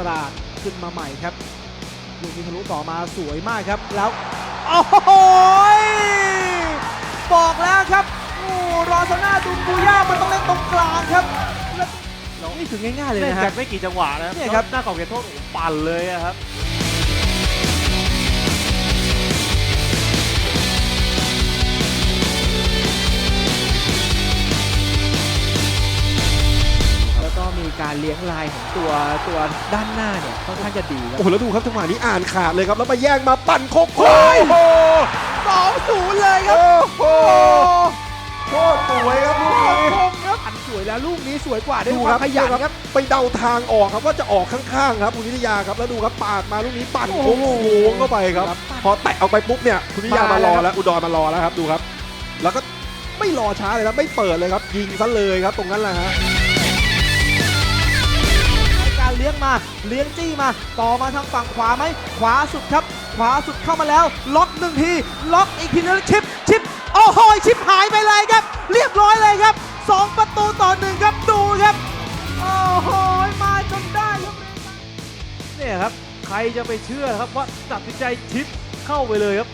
ตราดขึ้นมาใหม่ครับลูกนี้ทะลุต่อมาสวยมากครับแล้วโอ้โหยบอกแล้วครับโอ้รอซาน่าดุนบูย่ามันต้องเล่นตรงกลางครับแล้วนี่ถึงง่ายๆเลยเล่นนะกัฮะนไม่กี่จังหวะนะเนี่ยครับหน้ากรอบเขตโทษโอ้โหปั่นเลยอะครับ ก็มีการเลี้ยงลายของตัวตัวด้านหน้าเนี่ยค่อนข้างจะดีครับโอ้โหแล้วดูครับจังหวะนี้อ่านขาดเลยครับ แล้วมาแย่งมาปั่นโคกโคโอ้สองศูนย์เลยครับโอ้โหโอ้โคตรสวยครับลูกนี้ คมครับอันสวยแล้วลูกนี้สวยกว่าด้วยดูคควารัมบขยันครับไปเดาทางออกครับว่าจะออกข้างๆครับคุณวิทยาครับแล้วดูครับปาดมาลูกนี้ปั่นโอ้โค้โหงเข้าไปครับ ครับพอแตะออกไปปุ๊บเนี่ยคุณวิทยามามารแล้วอครับแล้วอุดรมารอแล้วครับดูครับ แล้วก็ไม่รอช้าเลยครับไม่เปิดเลยครับยิงซะเลยครับตรงนั้นแหละฮะการ เลี้ยงมา เลี้ยงจี้มา ต่อมาทางฝั่งขวาไหม ขวาสุดครับ ขวาสุดเข้ามาแล้ว ล็อกหนึ่งที ล็อกอีกทีนึงชิป ชิป โอ้โห ชิปหายไปเลยครับ เรียบร้อยเลยครับสองประตูต่อหนึ่งครับ ดูครับ โอ้โห มาจนได้ครับเนี่ยครับ ใครจะไปเชื่อครับว่าตัดสินใจชิปเข้าไปเลยครับ